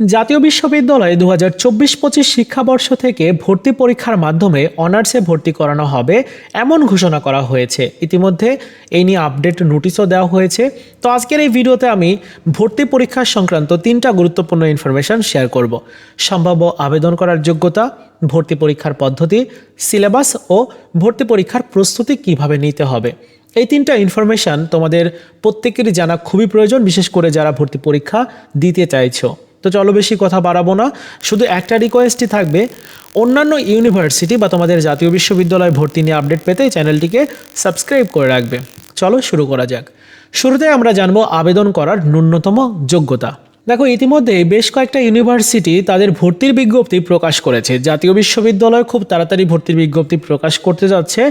জাতীয় বিশ্ববিদ্যালয়ে দু হাজার চব্বিশ পঁচিশ শিক্ষাবর্ষ থেকে ভর্তি পরীক্ষার মাধ্যমে অনার্সে ভর্তি করানো হবে এমন ঘোষণা করা হয়েছে। ইতিমধ্যে এই নিয়ে আপডেট নোটিশও দেওয়া হয়েছে। তো আজকের এই ভিডিওতে আমি ভর্তি পরীক্ষা সংক্রান্ত তিনটা গুরুত্বপূর্ণ ইনফরমেশন শেয়ার করব। সম্ভাব্য আবেদন করার যোগ্যতা, ভর্তি পরীক্ষার পদ্ধতি সিলেবাস ও ভর্তি পরীক্ষার প্রস্তুতি কীভাবে নিতে হবে। এই তিনটা ইনফরমেশান তোমাদের প্রত্যেকেরই জানা খুবই প্রয়োজন, বিশেষ করে যারা ভর্তি পরীক্ষা দিতে চাইছো। তো চলো বেশি কথা বাড়াবো না। শুধু একটা রিকোয়েস্টই থাকবে, অন্যান্য ইউনিভার্সিটি বা তোমাদের জাতীয় বিশ্ববিদ্যালয় ভর্তি নিয়ে আপডেট পেতে চ্যানেলটিকে সাবস্ক্রাইব করে রাখবে। চলো শুরু করা যাক। শুরুতে আমরা জানব আবেদন করার ন্যূনতম যোগ্যতা। দেখো, ইতিমধ্যে বেশ কয়েকটা ইউনিভার্সিটি তাদের ভর্তির বিজ্ঞপ্তি প্রকাশ করেছে। জাতীয় বিশ্ববিদ্যালয় খুব তাড়াতাড়ি ভর্তির বিজ্ঞপ্তি প্রকাশ করতে যাচ্ছে।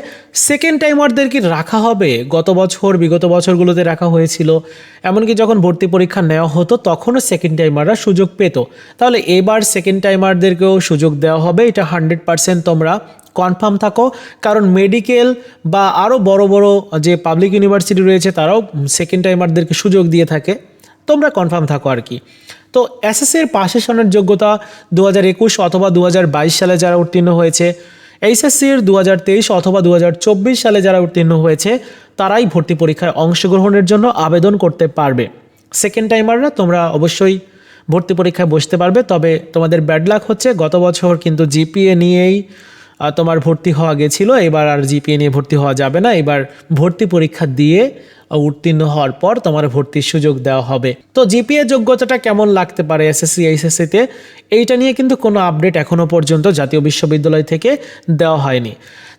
সেকেন্ড টাইমারদের কি রাখা হবে? গত বছর, বিগত বছরগুলোতে রাখা হয়েছিল। এমনকি যখন ভর্তি পরীক্ষা নেওয়া হতো, তখনও সেকেন্ড টাইমাররা সুযোগ পেত। তাহলে এবার সেকেন্ড টাইমারদেরকেও সুযোগ দেওয়া হবে। এটা হান্ড্রেড পার্সেন্ট তোমরা কনফার্ম থাকো। কারণ মেডিকেল বা আরও বড় বড় যে পাবলিক ইউনিভার্সিটি রয়েছে, তারাও সেকেন্ড টাইমারদেরকে সুযোগ দিয়ে থাকে। তোমরা কনফার্ম থাকো আর কি। তো এসএসসির পাশ সনের যোগ্যতা দু হাজার একুশ অথবা দু হাজার বাইশ সালে যারা উত্তীর্ণ হয়েছে এইচএসসির দু হাজার তেইশ অথবা দু হাজার চব্বিশ সালে যারা উত্তীর্ণ হয়েছে, তারাই ভর্তি পরীক্ষায় অংশগ্রহণের জন্য আবেদন করতে পারবে। সেকেন্ড টাইমাররা তোমরা অবশ্যই ভর্তি পরীক্ষায় বসতে পারবে, তবে তোমাদের ব্যাড লাক হচ্ছে, গত বছর কিন্তু জিপিএ নিয়েই তোমার ভর্তি হওয়া গেছিল, এবার আর জিপিএ নিয়ে ভর্তি হওয়া যাবে না। এবার ভর্তি পরীক্ষা দিয়ে উত্তীর্ণ হওয়ার পর তোমার ভর্তির সুযোগ দেওয়া হবে। তো জিপিএ যোগ্যতাটা কেমন লাগতে পারে এসএসসি এইচএসসিতে এইটা নিয়ে কিন্তু কোনো আপডেট এখনও পর্যন্ত জাতীয় বিশ্ববিদ্যালয় থেকে দেওয়া হয়নি।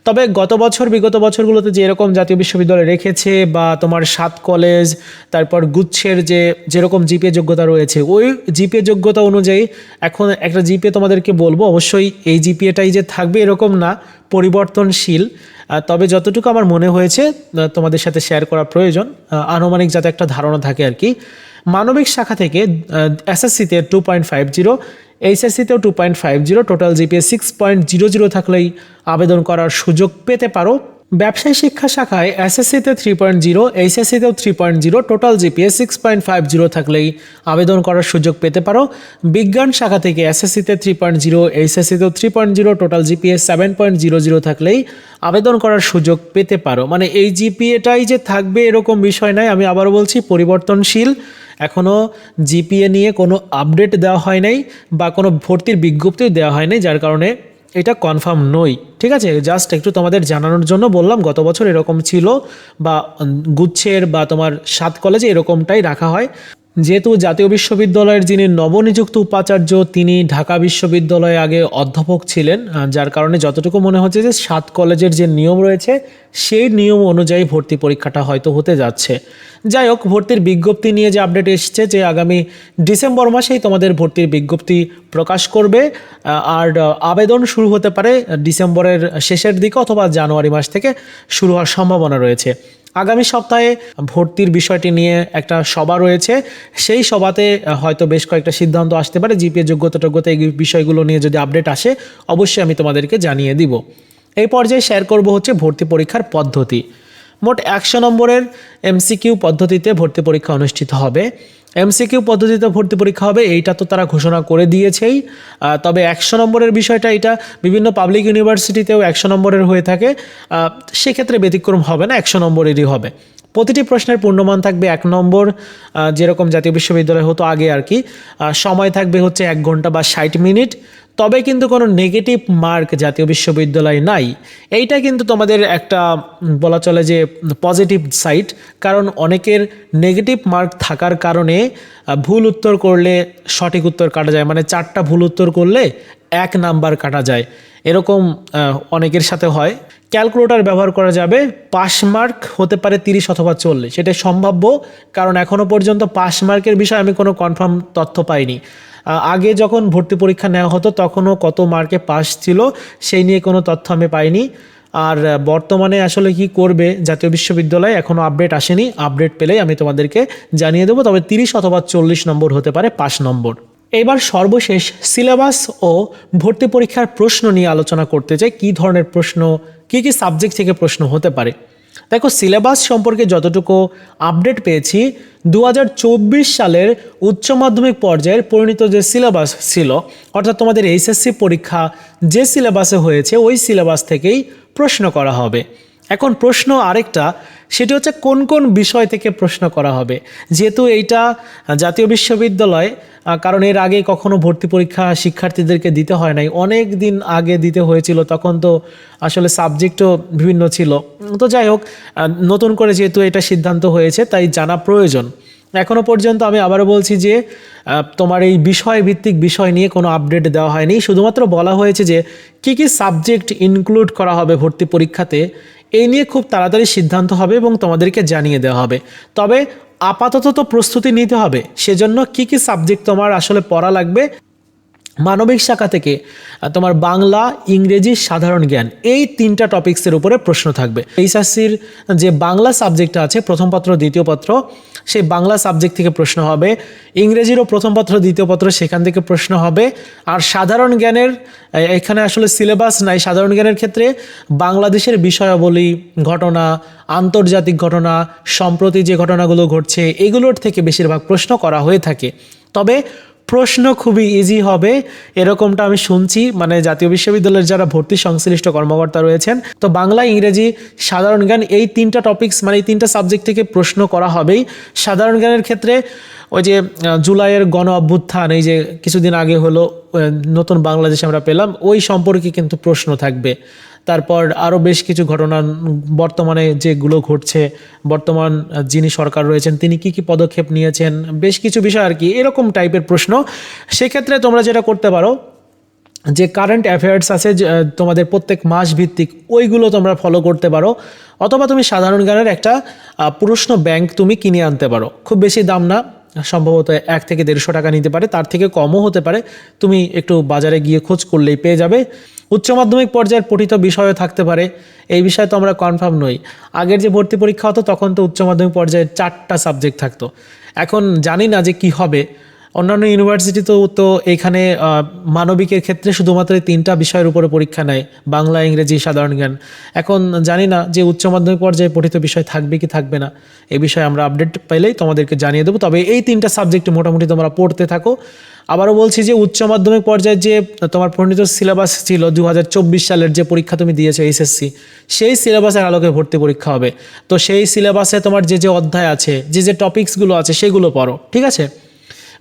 তবে গত বছর, বিগত বছরগুলোতে যে এরকম জাতীয় বিশ্ববিদ্যালয় রেখেছে বা তোমার সাত কলেজ তারপর গুচ্ছের যে যেরকম জিপিএ যোগ্যতা রয়েছে, ওই জিপিএ যোগ্যতা অনুযায়ী এখন একটা জিপিএ তোমাদেরকে বলব, অবশ্যই এই জিপিএটাই যে থাকবে এরকম না, পরিবর্তনশীল। তবে যতটুকু আমার মনে হয়েছে তোমাদের সাথে শেয়ার করা প্রয়োজন আনুমানিক যাতে একটা ধারণা থাকে আর কি। মানবিক শাখা থেকে এসএসসিতে two point five zero এইচএসসিতেও two point five zero total GPA six point zero zero থাকলেই আবেদন করার সুযোগ পেতে পারো। ব্যবসায় শিক্ষা শাখায় এসএসসিতে three point zero এইচএসসিতেও three point zero total GPA six point five zero থাকলেই আবেদন করার সুযোগ পেতে পারো। বিজ্ঞান শাখা থেকে এসএসসিতে three point zero এইচএসসিতেও three point zero total GPA seven point zero zero থাকলেই আবেদন করার সুযোগ পেতে পারো। মানে এই জিপিএটাই যে থাকবে এরকম বিষয় নয় আমি আবারও বলছি, পরিবর্তনশীল। এখনও জিপিএ নিয়ে কোনো আপডেট দেওয়া হয় নাই বা কোনো ভর্তির বিজ্ঞপ্তি দেওয়া হয় নাই, যার কারণে এটা কনফার্ম নই। ঠিক আছে? জাস্ট একটু তোমাদের জানানোর জন্য বললাম, গত বছর এরকম ছিল বা গুচ্ছের বা তোমার সাত কলেজে এরকমটাই রাখা হয়। যেহেতু জাতীয় বিশ্ববিদ্যালয়ের যিনি নবনিযুক্ত উপাচার্য, তিনি ঢাকা বিশ্ববিদ্যালয়ে আগে অধ্যাপক ছিলেন, যার কারণে যতটুকু মনে হচ্ছে যে সাত কলেজের যে নিয়ম রয়েছে, সেই নিয়ম অনুযায়ী ভর্তি পরীক্ষাটা হয়তো হতে যাচ্ছে। যাই হোক, ভর্তির বিজ্ঞপ্তি নিয়ে যে আপডেট এসছে যে আগামী ডিসেম্বর মাসেই তোমাদের ভর্তির বিজ্ঞপ্তি প্রকাশ করবে, আর আবেদন শুরু হতে পারে ডিসেম্বরের শেষের দিকে অথবা জানুয়ারি মাস থেকে শুরু হওয়ার সম্ভাবনা রয়েছে। আগামী সপ্তাহে ভর্তির বিষয়টি নিয়ে একটা সভা রয়েছে। সেই সভাতে হয়তো বেশ কয়েকটা সিদ্ধান্ত আসতে পারে। জিপিএ যোগ্যতা টোগ্যতা এই বিষয়গুলো নিয়ে যদি আপডেট আসে, অবশ্যই আমি তোমাদেরকে জানিয়ে দিব। এই পর্যায়ে শেয়ার করব হচ্ছে ভর্তি পরীক্ষার পদ্ধতি। মোট একশো নম্বরের এমসিকিউ পদ্ধতিতে ভর্তি পরীক্ষা অনুষ্ঠিত হবে। এমসিকিউ পদ্ধতিতে ভর্তি পরীক্ষা হবে, এইটা তো তারা ঘোষণা করে দিয়েছেই। তবে একশো নম্বরের বিষয়টা এটা বিভিন্ন পাবলিক ইউনিভার্সিটিতেও একশো নম্বরের হয়ে থাকে। সেক্ষেত্রে ব্যতিক্রম হবে না, একশো নম্বরেরই হবে। প্রতিটি প্রশ্নের পূর্ণমান থাকবে এক নম্বর যেরকম জাতীয় বিশ্ববিদ্যালয় হতো আগে আর কি। সময় থাকবে হচ্ছে এক ঘণ্টা বা ষাট মিনিট। তবে কিন্তু কোনো নেগেটিভ মার্ক জাতীয় বিশ্ববিদ্যালয় নাই। এইটা কিন্তু তোমাদের একটা বলা চলে যে পজিটিভ সাইড কারণ অনেকের নেগেটিভ মার্ক থাকার কারণে ভুল উত্তর করলে সঠিক উত্তর কাটা যায়। মানে চারটা ভুল উত্তর করলে এক নাম্বার কাটা যায়। এরকম অনেকের সাথে হয়। ক্যালকুলেটর ব্যবহার করা যাবে পাস মার্ক হতে পারে তিরিশ অথবা চল্লিশ। সেটা সম্ভাব্য, কারণ এখনও পর্যন্ত পাস মার্কের বিষয়ে আমি কোনো কনফার্ম তথ্য পাইনি। আগে যখন ভর্তি পরীক্ষা নেওয়া হতো, তখনও কত মার্কে পাস ছিল সেই নিয়ে কোনো তথ্য আমি পাইনি। আর বর্তমানে আসলে কি করবে জাতীয় বিশ্ববিদ্যালয় এখনও আপডেট আসেনি। আপডেট পেলেই আমি তোমাদেরকে জানিয়ে দেবো, তবে তিরিশ অথবা চল্লিশ নম্বর হতে পারে পাঁচ নম্বর। এবার সর্বশেষ সিলেবাস ও ভর্তি পরীক্ষার প্রশ্ন নিয়ে আলোচনা করতে চাই। কী ধরনের প্রশ্ন, কী কী সাবজেক্ট থেকে প্রশ্ন হতে পারে? দেখো সিলেবাস সম্পর্কে যতটুকু আপডেট পেয়েছি দু হাজার চব্বিশ সালের উচ্চ মাধ্যমিক পর্যায়ের পরিণত যে সিলেবাস ছিল, অর্থাৎ তোমাদের এইচএসসি পরীক্ষা যে সিলেবাসে হয়েছে, ওই সিলেবাস থেকেই প্রশ্ন করা হবে। এখন প্রশ্ন আরেকটা, সেটি হচ্ছে কোন কোন বিষয় থেকে প্রশ্ন করা হবে? যেহেতু এইটা জাতীয় বিশ্ববিদ্যালয় কারণ এর আগে কখনো ভর্তি পরীক্ষা শিক্ষার্থীদেরকে দিতে হয় নাই। অনেক দিন আগে দিতে হয়েছিল, তখন তো আসলে সাবজেক্টও বিভিন্ন ছিল। তো যাই হোক নতুন করে যেহেতু এটা সিদ্ধান্ত হয়েছে, তাই জানা প্রয়োজন। এখনও পর্যন্ত আমি আবারও বলছি যে তোমার এই বিষয় ভিত্তিক বিষয় নিয়ে কোনো আপডেট দেওয়া হয়নি। শুধুমাত্র বলা হয়েছে যে, কি কি সাবজেক্ট ইনক্লুড করা হবে ভর্তি পরীক্ষাতে এই নিয়ে খুব তাড়াতাড়ি সিদ্ধান্ত হবে এবং তোমাদেরকে জানিয়ে দেওয়া হবে। তবে আপাতত তো প্রস্তুতি নিতে হবে। সেজন্য কি কি সাবজেক্ট তোমার আসলে পড়া লাগবে? মানবিক শাখা থেকে তোমার বাংলা, ইংরেজি, সাধারণ জ্ঞান এই তিনটা টপিক্সের উপরে প্রশ্ন থাকবে। এইচএসসির যে বাংলা সাবজেক্টটা আছে, প্রথম পত্র, দ্বিতীয় পত্র সেই বাংলা সাবজেক্ট থেকে প্রশ্ন হবে। ইংরেজিরও প্রথম পত্র, দ্বিতীয় পত্র সেখান থেকে প্রশ্ন হবে। আর সাধারণ জ্ঞানের এখানে আসলে সিলেবাস নাই। সাধারণ জ্ঞানের ক্ষেত্রে বাংলাদেশের বিষয়াবলী, ঘটনা, আন্তর্জাতিক ঘটনা, সম্প্রতি যে ঘটনাগুলো ঘটছে, এগুলোর থেকে বেশিরভাগ প্রশ্ন করা হয়ে থাকে। তবে প্রশ্ন খুবই ইজি হবে। এরকমটা আমি শুনছি। মানে জাতীয় বিশ্ববিদ্যালয়ের যারা ভর্তি সংশ্লিষ্ট কর্মকর্তা রয়েছেন, তো বাংলা, ইংরেজি, সাধারণ জ্ঞান এই তিনটা টপিকস মানে এই তিনটা সাবজেক্ট থেকে প্রশ্ন করা হবেই। সাধারণ জ্ঞানের ক্ষেত্রে ওই যে জুলাইয়ের গণ অভ্যুত্থান, এই যে কিছুদিন আগে হলো নতুন বাংলাদেশ আমরা পেলাম, ওই সম্পর্কে কিন্তু প্রশ্ন থাকবে। তারপর আরও বেশ কিছু ঘটনা, বর্তমানে যেগুলো ঘটছে, বর্তমান যিনি সরকার রয়েছেন, তিনি কি কি পদক্ষেপ নিয়েছেন, বেশ কিছু বিষয় আর কি, এরকম টাইপের প্রশ্ন। সেক্ষেত্রে তোমরা যেটা করতে পারো, যে কারেন্ট অ্যাফেয়ার্স আছে তোমাদের প্রত্যেক মাস ভিত্তিক, ওইগুলো তোমরা ফলো করতে পারো। অথবা তুমি সাধারণ জ্ঞানের একটা প্রশ্ন ব্যাংক তুমি কিনে আনতে পারো। খুব বেশি দাম না, সম্ভবত এক থেকে দেড়শো টাকা নিতে পারে, তার থেকে কমও হতে পারে। তুমি একটু বাজারে গিয়ে খোঁজ করলেই পেয়ে যাবে। উচ্চ মাধ্যমিক পর্যায়ের পঠিত বিষয়ও থাকতে পারে। এই বিষয়ে তো আমরা কনফার্ম নই। আগের যে ভর্তি পরীক্ষা হতো, তখন তো উচ্চ মাধ্যমিক পর্যায়ে চারটা সাবজেক্ট থাকতো। এখন জানি না যে কি হবে। অন্যান্য ইউনিভার্সিটিতেও তো এখানে আহ, মানবিকের ক্ষেত্রে শুধুমাত্র তিনটা বিষয়ের উপরে পরীক্ষা নেয় বাংলা ইংরেজি সাধারণ জ্ঞান। এখন জানি না যে উচ্চ মাধ্যমিক পর্যায়ে পঠিত বিষয় থাকবে কি থাকবে না এ বিষয়ে আমরা আপডেট পেলেই তোমাদেরকে জানিয়ে দেবো। তবে এই তিনটা সাবজেক্ট মোটামুটি তোমরা পড়তে থাকো। আবারও বলছি যে উচ্চ মাধ্যমিক পর্যায়ে যে তোমার পরিণত সিলেবাস ছিল দু হাজার চব্বিশ সালের যে পরীক্ষা তুমি দিয়েছ এইচএসসি সেই সিলেবাসের আলোকে ভর্তি পরীক্ষা হবে। তো সেই সিলেবাসে তোমার যে যে অধ্যায় আছে যে যে টপিকসগুলো আছে সেগুলো পড়ো ঠিক আছে?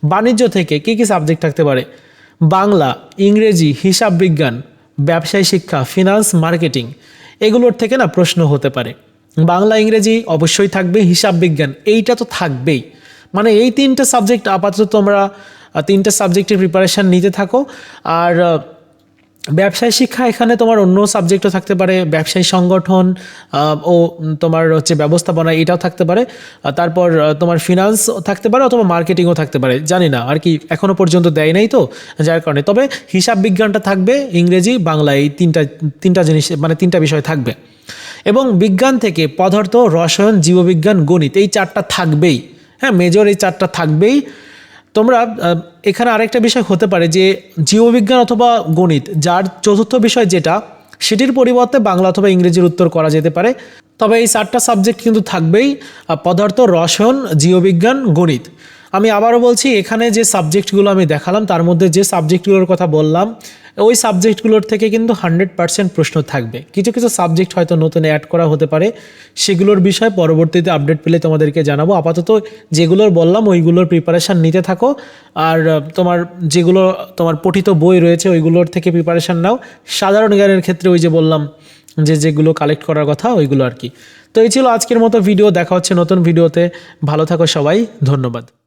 বাণিজ্য থেকে কি কি সাবজেক্ট থাকতে পারে? বাংলা, ইংরেজি, হিসাব বিজ্ঞান, ব্যবসায় শিক্ষা ফিনান্স মার্কেটিং এগুলোর থেকে না প্রশ্ন হতে পারে। বাংলা, ইংরেজি অবশ্যই থাকবে, হিসাব বিজ্ঞান এইটা তো থাকবেই। মানে এই তিনটে সাবজেক্ট আপাতত তোমরা তিনটে সাবজেক্টের প্রিপারেশান নিতে থাকো। আর ব্যবসায় শিক্ষা এখানে তোমার অন্য সাবজেক্টও থাকতে পারে, ব্যবসায়ী সংগঠন ও তোমার হচ্ছে ব্যবস্থাপনা এটাও থাকতে পারে তারপর তোমার ফিনান্স থাকতে পারে অথবা মার্কেটিংও থাকতে পারে, জানি না, আর কি এখনও পর্যন্ত দেয় নাই তো, যার কারণে। তবে হিসাব বিজ্ঞানটা থাকবে, ইংরেজি, বাংলা, এই তিনটা তিনটা জিনিস মানে তিনটা বিষয় থাকবে। এবং বিজ্ঞান থেকে পদার্থ, রসায়ন, জীববিজ্ঞান, গণিত, এই চারটা থাকবেই। হ্যাঁ মেজর এই চারটা থাকবেই। তোমরা এখানে আরেকটা বিষয় হতে পারে যে জীববিজ্ঞান অথবা গণিত, যার চতুর্থ বিষয় যেটা, সেটির পরিবর্তে বাংলা অথবা ইংরেজির উত্তর করা যেতে পারে। তবে এই চারটা সাবজেক্ট কিন্তু থাকবেই পদার্থ, রসায়ন, জীববিজ্ঞান, গণিত। আমি আবারও বলছি, এখানে যে সাবজেক্টগুলো আমি দেখালাম, তার মধ্যে যে সাবজেক্টগুলোর কথা বললাম, ওই সাবজেক্টগুলোর থেকে কিন্তু হান্ড্রেড পার্সেন্ট প্রশ্ন থাকবে। কিছু কিছু সাবজেক্ট হয়তো নতুন অ্যাড করা হতে পারে, সেগুলোর বিষয়ে পরবর্তীতে আপডেট পেলে তোমাদেরকে জানাব। আপাতত যেগুলোর বললাম, ওইগুলোর প্রিপারেশান নিতে থাকো, আর তোমার যেগুলো, তোমার পঠিত বই রয়েছে, ওইগুলোর থেকে প্রিপারেশান নাও। সাধারণ জ্ঞানের ক্ষেত্রে ওই যে বললাম, যে যেগুলো কালেক্ট করার কথা, ওইগুলো আর কি। তো এই ছিল আজকের মতো ভিডিও দেখা হচ্ছে নতুন ভিডিওতে ভালো থাকো সবাই, ধন্যবাদ।